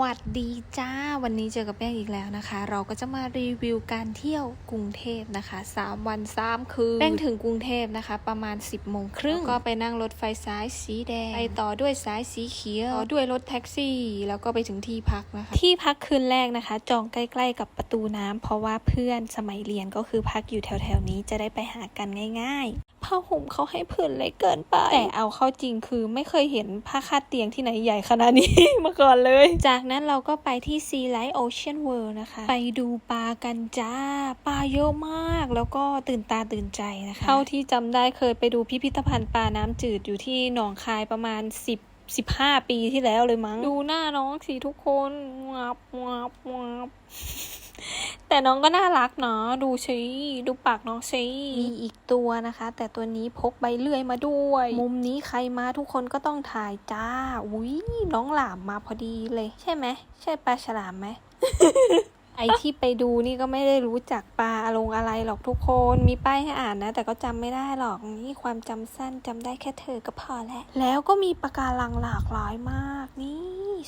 วัสดีจ้า วันนี้เจอกับแป้งอีกแล้วนะคะ เราก็จะมารีวิวการเที่ยวกรุงเทพนะคะ 3 วัน3คืนแป้งถึงกรุงเทพนะคะ ประมาณ 10โมงครึ่งก็ไปนั่งรถไฟสายสีแดง ไปต่อด้วยสายสีเขียวต่อด้วยรถแท็กซี่ แล้วก็ไปถึงที่พักนะคะ ที่พักคืนแรกนะคะ จองใกล้ ๆ กับประตูน้ำเพราะว่าเพื่อนสมัยเรียนก็คือพักอยู่แถวๆนี้จะได้ไปหากันง่ายๆ ผ้าห่มเขาให้ผืนเล็กเกินไป แต่เอาเข้าจริงคือไม่เคยเห็นผ้าคาดเตียงที่ไหนใหญ่ขนาดนี้ มาก่อนเลย จากนั้นเราก็ไปที่ Sea Light Ocean World นะคะ ไปดูปลากันจ้า ปลาเยอะมาก แล้วก็ตื่นตาตื่นใจนะคะ เท่าที่จำได้เคยไปดูพิพิธภัณฑ์ปลาน้ำจืดอยู่ที่หนองคายประมาณ 10 15ปีที่แล้วเลยมั้ง ดูหน้าน้องสิทุกคนงับงับงับ แต่น้องก็น่ารักเนาะดูสิดูปากน้องสิมีอีกตัวนะคะ แต่ตัวนี้พกใบเลื่อยมาด้วย มุมนี้ใครมาทุกคนก็ต้องถ่ายจ้าอุ้ยน้องหลามมาพอดีเลย ใช่ไหมใช่ปลาฉลามไหมไอที่ไปดูนี่ก็ไม่ได้รู้จักปลาอลงอะไรหรอกทุกคน มีป้ายให้อ่านนะ แต่ก็จำไม่ได้หรอกนี่ความจำสั้นจำได้แค่เธอก็พอแล้วแล้วก็มีปะการังหลากหลายมากนี่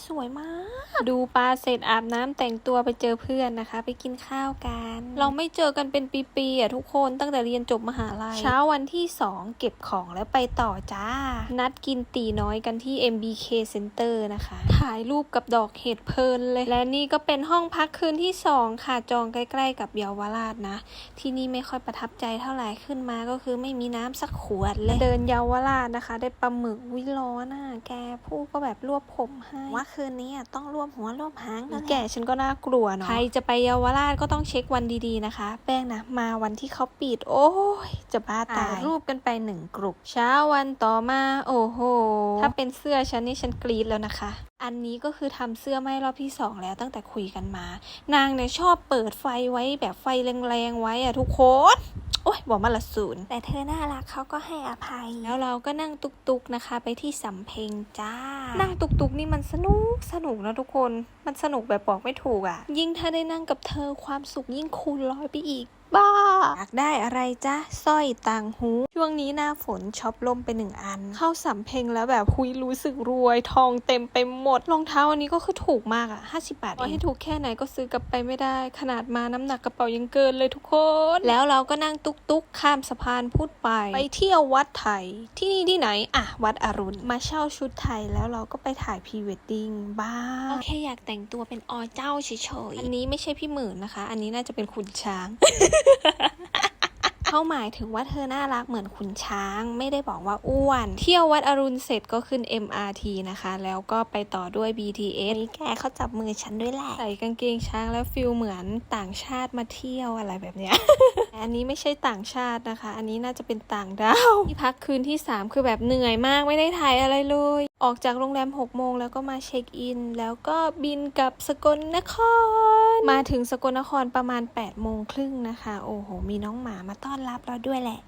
สวยมาก ดูปลาเสร็จอาบน้ำแต่งตัวไปเจอเพื่อนนะคะ ไปกินข้าวกัน เราไม่เจอกันเป็นปีๆอะทุกคนตั้งแต่เรียนจบมหาลัย เช้าวันที่ 2 เก็บของแล้วไปต่อจ้า นัดกินตีน้อยกันที่ MBK Center นะคะ ถ่ายรูปกับดอกเห็ดเพลินเลย และนี่ก็เป็นห้องพักคืนที่ 2 ค่ะจองใกล้ๆ กับเยาวราชนะ ที่นี่ไม่ค่อยประทับใจเท่าไหร่ขึ้นมาก็คือไม่มีน้ำสักขวดเลยเดินเยาวราชนะคะ ได้ปลาหมึกวิร้อนอะแกพูดก็แบบรวบผมให้ว่าคืนนี้ต้องรวบหัวรวบหางแล้วแกฉันก็น่ากลัวเนาะใครจะไปเยาวราชก็ต้องเช็ควันดีๆนะคะ แป้งนะมาวันที่เขาปิด โอ้ยจะบ้าตายรูปกันไปหนึ่งกลุ่มเช้าวันต่อมา โอ้โห ถ้าเป็นเสื้อฉันนี่ฉันกรี๊ดแล้วนะคะอันนี้ก็คือทำเสื้อไม่รอบที่สองแล้วตั้งแต่คุยกันมา นางเนี่ยชอบเปิดไฟไว้แบบไฟแรงๆไว้อะทุกคน โอ้ยบอกมาละศูนย์แต่เธอน่ารักเขาก็ให้อภัย แล้วเราก็นั่งตุกๆนะคะ ไปที่สำเพ็งจ้า นั่งตุกๆนี่มันสนุกสนุกนะทุกคน มันสนุกแบบบอกไม่ถูกอะ่ะ ยิ่งถ้าได้นั่งกับเธอความสุขยิ่งคูณร้อยไปอีก บ้า อยากได้อะไรจ๊ะสร้อยต่างหู ช่วงนี้หน้าฝนช็อปล่มไปหนึ่งอัน เข้าสำเพ็งแล้วแบบคุยรู้สึกรวย ทองเต็มไปหมดรองเท้าอันนี้ก็คือถูกมากอะ50 บาทเองให้ถูกแค่ไหนก็ซื้อกลับไปไม่ได้ ขนาดมาน้ำหนักกระเป๋ายังเกินเลยทุกคน แล้วเราก็นั่งตุกตุกๆข้ามสะพานพูดไป ไปเที่ยววัดไทย ที่นี่ที่ไหนอะวัดอรุณ มาเช่าชุดไทยแล้วเราก็ไปถ่ายพรีเวดดิ้งบ้างแค่อยากแต่งตัวเป็นอเจ้าเฉยๆอันนี้ไม่ใช่พี่หมื่นนะคะ อันนี้น่าจะเป็นขุนช้าง เขาหมายถึงว่าเธอน่ารักเหมือนขุนช้าง ไม่ได้บอกว่าอ้วน เที่ยววัดอรุณเสร็จก็ขึ้น MRT นะคะ แล้วก็ไปต่อด้วย BTS นี่แกเขาจับมือฉันด้วยแหละ ใส่กางเกงช้างแล้วฟิลเหมือนต่างชาติมาเที่ยวอะไรแบบเนี้ยอันนี้ไม่ใช่ต่างชาตินะคะ อันนี้น่าจะเป็นต่างดาว ที่พักคืนที่ 3 คือแบบเหนื่อยมากไม่ได้ถ่ายอะไรเลย ออกจากโรงแรม6โมงแล้วก็มาเช็คอิน แล้วก็บินกับสกลนคร มาถึงสกลนครประมาณ8โมงครึ่งนะคะ โอ้โห มีน้องหมามาต้อนรับเราด้วยแหละ